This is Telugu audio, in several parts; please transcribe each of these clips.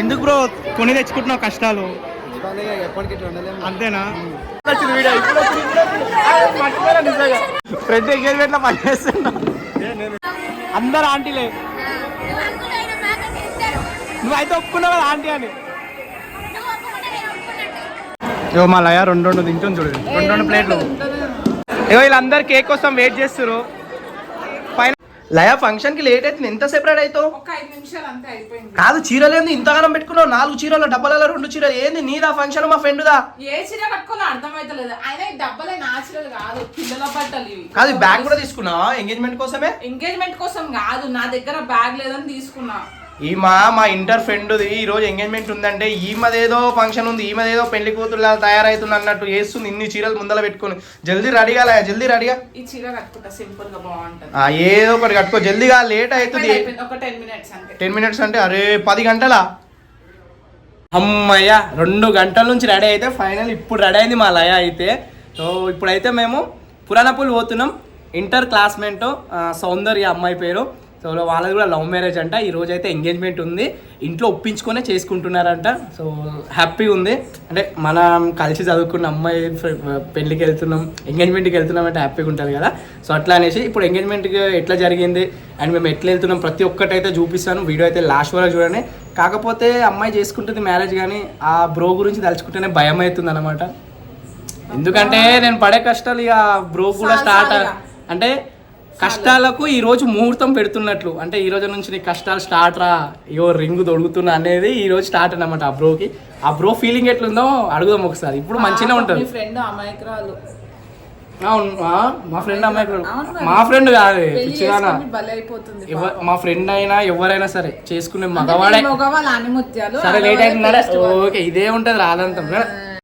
ఎందుకు బ్రో? కొని తెచ్చుకుంటున్నావు కష్టాలు. అంతేనా? ఫ్రెండ్ ఎంగేజ్మెంట్లో పనిచేస్తున్నా అందరు ఆంటీలే. నువ్వైతే ఒప్పుకున్నావు కదా ఆంటీ అని. ఇగో మా లయ రెండు రెండు తింటుంది చూడు. రెండు రెండు ప్లేట్లు. ఇగో వీళ్ళందరు కేక్ కోసం వెయిట్ చేస్తారు లయ ఫంక్షన్కి లేట్ అవుతుంది ఎంతసేపు రెడీ అవుతావు ఒక ఐదు నిమిషాలు అంతే అయిపోయింది. కాదు చీరలు ఏంది? ఇంతగానం పెట్టుకున్నావు? నాలుగు చీరలు డబ్బలలో రెండు చీరలు. ఏంది నీదా ఫంక్షన్ మా ఫ్రెండ్దా? ఏ చీర కట్టుకోవాలో అర్థమైతలేదు. అయినా ఈ డబ్బలే కాదు పిల్లల బట్టలు ఇవి. కాదు బ్యాగ్ కూడా తీసుకున్నావా? ఎంగేజ్మెంట్ కోసమే? ఎంగేజ్మెంట్ కోసం కాదు నా దగ్గర బ్యాగ్ లేదని తీసుకున్నా. ఈమా మా ఇంటర్ ఫ్రెండ్ది ఈ రోజు ఎంగేజ్మెంట్ ఉందంటే ఈమెదేదో ఫంక్షన్ ఉంది ఈమెదేదో పెళ్ళి కూతురులా తయారైతుంది అన్నట్టు చేస్తుంది ఇన్ని చీరలు ముందర పెట్టుకొని. జల్దీ రెడీగా జల్దీ రెడీగా ఈ చీర కట్టుకుంటా సింపుల్గా బాగుంటది. ఆ, ఏదో ఒకటి కట్టుకో జల్దీగా లేట్ అవుతుంది. టెన్ మినిట్స్ అంటే అరే పది గంటలా? అమ్మయ్య రెండు గంటల నుంచి రెడీ అయితే ఫైనల్ ఇప్పుడు రెడీ అయింది మా లయ అయితే. సో ఇప్పుడైతే మేము పురాణపూల్ పోతున్నాం. ఇంటర్ క్లాస్మేట్ సౌందర్య అమ్మాయి పేరు. సో వాళ్ళది కూడా లవ్ మ్యారేజ్ అంట. ఈ రోజు అయితే ఎంగేజ్మెంట్ ఉంది. ఇంట్లో ఒప్పించుకొనే చేసుకుంటున్నారంట. సో హ్యాపీ ఉంది. అంటే మనం కలిసి చదువుకున్న అమ్మాయి పెళ్ళికి వెళ్తున్నాం ఎంగేజ్మెంట్కి వెళ్తున్నాం అంటే హ్యాపీగా ఉంటుంది కదా. సో అట్లా అనేసి ఇప్పుడు ఎంగేజ్మెంట్కి ఎట్లా జరిగింది? అండ్ మేము ఎట్లా వెళ్తున్నాం? ప్రతి ఒక్కటి అయితే చూపిస్తాను. వీడియో అయితే లాస్ట్ వరకు చూడండి. కాకపోతే అమ్మాయి చేసుకుంటుంది మ్యారేజ్ కానీ ఆ బ్రో గురించి తలుచుకుంటేనే భయం అవుతుంది అనమాట ఎందుకంటే నేను పడే కష్టాలు ఇక బ్రో కూడా స్టార్ట్ అంటే కష్టాలకు ఈ రోజు ముహూర్తం పెడుతున్నట్లు. అంటే ఈ రోజు నుంచి నీ కష్టాలు స్టార్ట్ రా ఇయో రింగ్ దొడుగుతున్నా అనేది ఈ రోజు స్టార్ట్ అన్నమాట ఆ బ్రోకి. ఆ బ్రో ఫీలింగ్ ఎట్లుందో అడుగుదాం ఒకసారి. ఇప్పుడు మంచిగానే ఉంటుంది. మీ ఫ్రెండ్ అమాయకురాలు. అవును ఆ, మా ఫ్రెండ్ అమ్మాయి మా ఫ్రెండ్ కాదు పిచ్చిదానా. మా ఫ్రెండ్ అయినా ఎవరైనా సరే చేసుకునే మగవాడే. సరే లేట్ అయిందా ఓకే ఇదే ఉంటుంది రాదంతం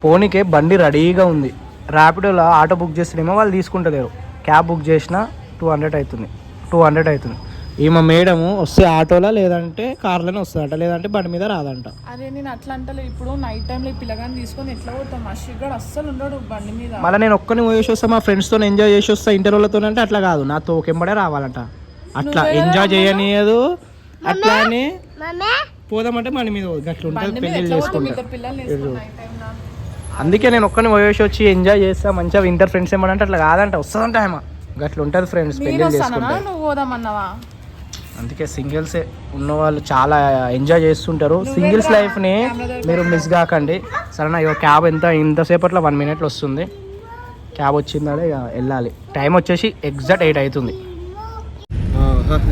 పోనీకే బండి రెడీగా ఉంది. ర్యాపిడోలో ఆటో బుక్ చేస్తేనేమో వాళ్ళు తీసుకుంటలేరు. క్యాబ్ బుక్ చేసిన టూ హండ్రెడ్ అవుతుంది. టూ హండ్రెడ్ అవుతుంది. ఈమె మేడం వస్తే ఆటోలా లేదంటే కార్లోనే వస్తుందంట లేదంటే బండి మీద రాదంట. అరే నేను అట్లా అంటలే. ఇప్పుడు నైట్ టైంలో ఈ పిల్లగాని తీసుకొని ఎట్లా పోతాం? మషిక్ గడు అస్సలు ఉండడు బండి మీద. మళ్ళీ నేను ఒక్కని పోయేసి వస్తా మా ఫ్రెండ్స్తో ఎంజాయ్ చేసి వస్తా ఇంటర్వ్యూలతో అంటే అట్లా కాదు. నా తోకెంబడే రావాలంట. అట్లా ఎంజాయ్ చేయనియదు. అట్లా అని పోదామంటే మన మీద. గట్ల ఉంటుంది పెళ్ళిళ్ళు చేసుకుంటా. ఇద్దరు పిల్లల్ని వేసుకొని నైట్ టైంలో అందుకే నేను ఒక్కని పోయేసి వచ్చి ఎంజాయ్ చేస్తా మంచిగా ఇంటర్ ఫ్రెండ్స్ ఏమనంటే అట్లా కాదంట వస్తుందంట ఏమో గట్ల ఉంటుంది ఫ్రెండ్స్ నేను పెళ్ళిళ్ళు వస్తానా? చేసుకుంటే. నువ్వు పోదామన్నావా? అందుకే సింగిల్సే ఉన్న వాళ్ళు చాలా ఎంజాయ్ చేస్తుంటారు. సింగిల్స్ లైఫ్ని మీరు మిస్ కాకండి. సరేనా ఇక క్యాబ్ ఎంత ఇంతసేపట్లో వన్ మినిట్లో వస్తుంది. క్యాబ్ వచ్చిందంటే ఇక వెళ్ళాలి. టైం వచ్చేసి ఎగ్జాక్ట్ ఎయిట్ అవుతుంది.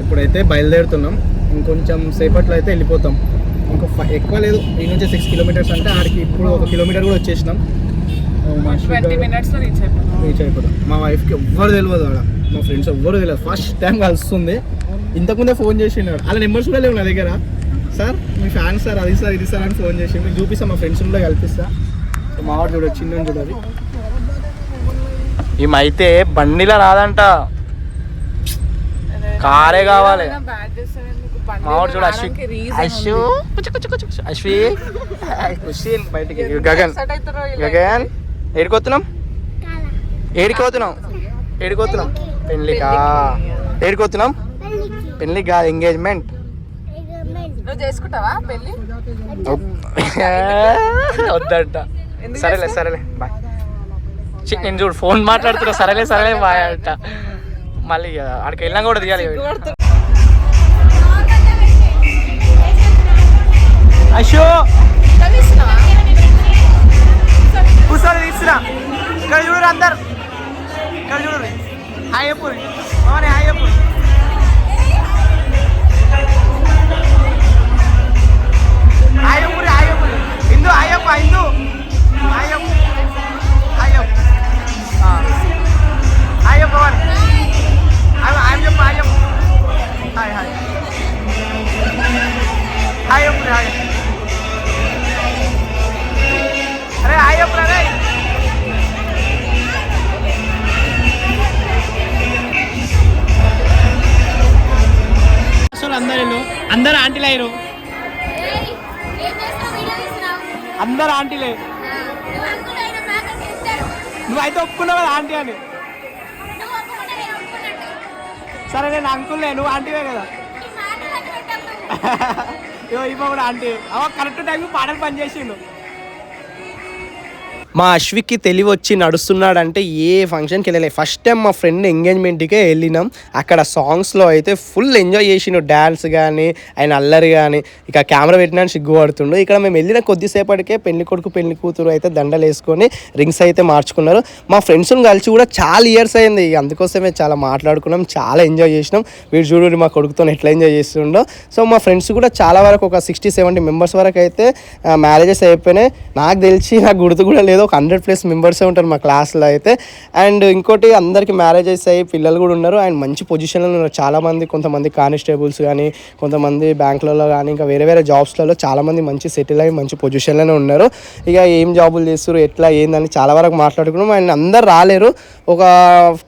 ఇప్పుడైతే బయలుదేరుతున్నాం. ఇంకొంచెం సేపట్లో అయితే వెళ్ళిపోతాం. ఇంకో ఎక్కువ లేదు. ఈ నుంచి సిక్స్ కిలోమీటర్స్ అంటే ఆడికి ఇప్పుడు ఒక కిలోమీటర్ కూడా వచ్చేసినాం. ట్వంటీ రీచ్ అయిపోతాం. రీచ్ అయిపోతాం. మా వైఫ్కి ఎవ్వరు తెలియదు ఆడ. మా ఫ్రెండ్స్ ఎవ్వరు తెలియదు ఫస్ట్ టైం కలుస్తుంది. ఇంతకుముందే ఫోన్ చేసిండు. అలా నెంబర్స్ కూడా లేవు నా దగ్గర. సార్ మీ ఫ్యాన్ సార్ అది సార్ ఇది సార్ అని ఫోన్ చేసి మీకు చూపిస్తా మా ఫ్రెండ్స్ కూడా కల్పిస్తా. సో మా వాడు చూడదు చిన్న చూడాలి ఈమైతే బండిలో రాదంట. కారే కావాలి. చూడు అశ్వి. అశ్వు. అశ్వి. గగన్. గగన్. ఏడికొస్తున్నాం ఏడికోతున్నాం ఏడికోతున్నాం పెళ్ళికా? ఏడికోతున్నాం పెళ్ళికి? కాదు ఎంగేజ్మెంట్? నువ్వు చేసుకుంటావా పెళ్ళి? వద్దంట. సరేలే సరేలే బాయ్. నేను చూడు ఫోన్ మాట్లాడుతున్నా. సరేలే సరేలే బాయ్ అంట. మళ్ళీ ఇక ఆడికి వెళ్ళినా కూడా దిగాలి అశో! Hindu. Ayop. Ayop. Ah. Ayop kawan. I'm I'm your Ayop. Hai hai. Ayop hai. నువ్వైతే ఒప్పుకున్నావు కదా ఆంటీ అని? సరే నేను అంకుల్లే నువ్వు ఆంటీవే కదా. ఇవ్వ కూడా ఆంటీ. అవ కరెక్ట్ టైంకి పాటలు పనిచేసిండు. మా అశ్విక్కి తెలివి వచ్చి నడుస్తున్నాడంటే ఏ ఫంక్షన్కి వెళ్ళలేదు ఫస్ట్ టైం మా ఫ్రెండ్ ఎంగేజ్మెంట్కే వెళ్ళినాం. అక్కడ సాంగ్స్లో అయితే ఫుల్ ఎంజాయ్ చేసిన డ్యాన్స్ కానీ ఆయన అల్లరి కానీ ఇక కెమెరా పెట్టినా సిగ్గుపడుతుండు ఇక్కడ మేము వెళ్ళిన కొద్దిసేపటికే పెళ్ళి కొడుకు పెళ్ళి కూతురు అయితే దండలు వేసుకొని రింగ్స్ అయితే మార్చుకున్నారు. మా ఫ్రెండ్స్ని కలిసి కూడా చాలా ఇయర్స్ అయింది. అందుకోసమే చాలా మాట్లాడుకున్నాం చాలా ఎంజాయ్ చేసినాం. వీడు చూడు మా కొడుకుతో ఎట్లా ఎంజాయ్ చేస్తుండో. సో మా ఫ్రెండ్స్ కూడా చాలా వరకు ఒక సిక్స్టీ సెవెంటీ మెంబర్స్ వరకు అయితే మ్యారేజెస్ అయిపోయినాయి. నాకు తెలిసి నాకు గుర్తు కూడా లేదు. ఒక హండ్రెడ్ ప్లస్ మెంబర్సే ఉంటారు మా క్లాస్లో అయితే. అండ్ ఇంకోటి అందరికీ మ్యారేజెస్ అయ్యి పిల్లలు కూడా ఉన్నారు. అండ్ మంచి పొజిషన్లో ఉన్నారు. చాలామంది కొంతమంది కానిస్టేబుల్స్ కానీ కొంతమంది బ్యాంకులలో కానీ ఇంకా వేరే వేరే జాబ్స్లలో చాలామంది మంచి సెటిల్ అయ్యి మంచి పొజిషన్లోనే ఉన్నారు. ఇక ఏం జాబులు చేస్తారు ఎట్లా ఏందని చాలా వరకు మాట్లాడుకున్నాం. అండ్ అందరు రాలేరు. ఒక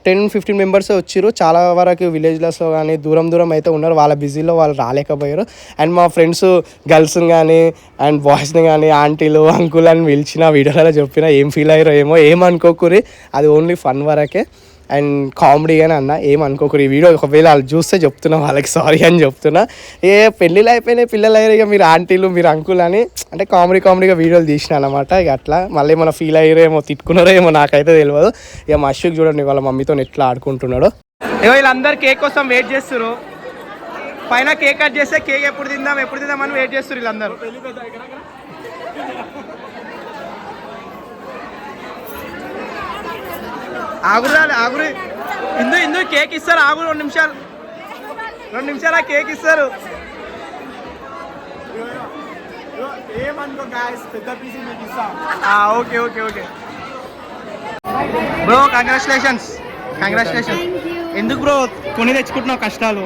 టెన్ ఫిఫ్టీన్ మెంబర్స్ వచ్చారు చాలా వరకు విలేజ్లెస్లో కానీ దూరం దూరం అయితే ఉన్నారు. వాళ్ళ బిజీలో వాళ్ళు రాలేకపోయారు. అండ్ మా ఫ్రెండ్స్ గర్ల్స్ని కానీ అండ్ బాయ్స్ని కానీ ఆంటీలు అంకుల్ అని పిలిచిన వీడియోలలో చెప్పిన ఏం ఫీల్ అయ్యారో ఏమో ఏమనుకోకురి అది ఓన్లీ ఫన్ వరకే. అండ్ కామెడీగానే అన్న ఏమనుకోకురి ఈ వీడియో ఒకవేళ వాళ్ళు చూస్తే చెప్తున్నా వాళ్ళకి సారీ అని చెప్తున్నా. ఏ పెళ్ళిళ్ళు అయిపోయినాయి పిల్లలు అయ్యారు ఇక మీరు ఆంటీలు మీరు అంకుల్ అని. అంటే కామెడీ కామెడీగా వీడియోలు తీసిన అనమాట ఇక అట్లా. మళ్ళీ ఏమైనా ఫీల్ అయ్యారేమో తిట్టుకున్నారో ఏమో నాకైతే తెలియదు ఇక మా అశ్విక్ చూడండి వాళ్ళ మమ్మీతో ఎట్లా ఆడుకుంటున్నాడో. వీళ్ళందరూ కేక్ కోసం వెయిట్ చేస్తారు పైన కేక్ కట్ చేస్తే కేక్ ఎప్పుడు తిందాం ఎప్పుడు తిందామని వెయిట్ చేస్తారు వీళ్ళందరూ. ఆగురు రాలే, ఆగురు. ఇందు ఇందు కేక్ ఇస్తారు ఆగురు రెండు నిమిషాలు. రెండు నిమిషాలు ఆ కేక్ ఇస్తారు. ఏమనుకో గాయస్ పెద్ద పీసీ మీకు ఇస్తాం okay. Okay okay bro congratulations congratulations ఎందుకు బ్రో కొని తెచ్చుకుంటున్నావు కష్టాలు.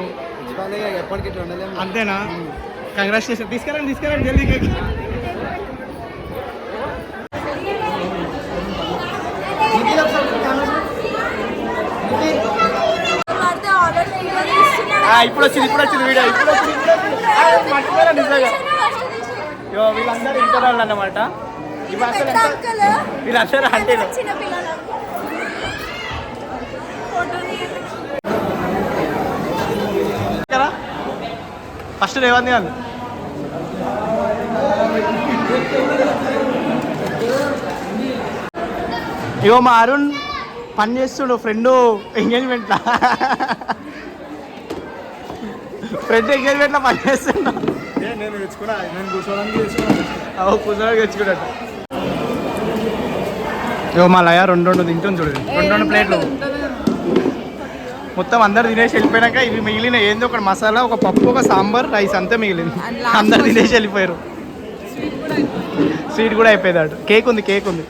ఎప్పటికి ఇట్లా ఉండలేము. అంతేనా? కంగ్రాచులేషన్ తీసుకెళ్ళండి తీసుకెళ్ళండి జల్దీ కేక్. ఇప్పుడు వచ్చింది ఇప్పుడు వచ్చింది వీడియో ఇప్పుడు వచ్చింది నిజంగా. ఇగో వీళ్ళందరూ ఇంటర్ వాళ్ళు అన్నమాట ఇవి అసలు వీళ్ళందరూ అంటే ఫస్ట్ రేవంత్ గారు ఇగో మా అరుణ్ పని చేస్తుడు ఫ్రెండ్ ఎంగేజ్మెంట్ ఫ్రెండ్ ఎంగేజ్మెంట్లో పని చేస్తున్నా. నేను తెచ్చుకున్నా నేను కూర్చోడానికి తెచ్చుకున్నా. అవు కూర్చోడానికి తెచ్చుకున్నట్టు ఇగో మా లయ రెండు రెండు తింటుంది చూడు. రెండు రెండు ప్లేట్లు. మొత్తం అందరు తినేసి వెళ్ళిపోయాక ఇవి మిగిలిన ఏందో? ఒక మసాలా ఒక పప్పు ఒక సాంబార్ రైస్ అంతే మిగిలింది. అందరు తినేసి వెళ్ళిపోయారు. స్వీట్ కూడా అయిపోయింది అటు. కేక్ ఉంది కేక్ ఉంది.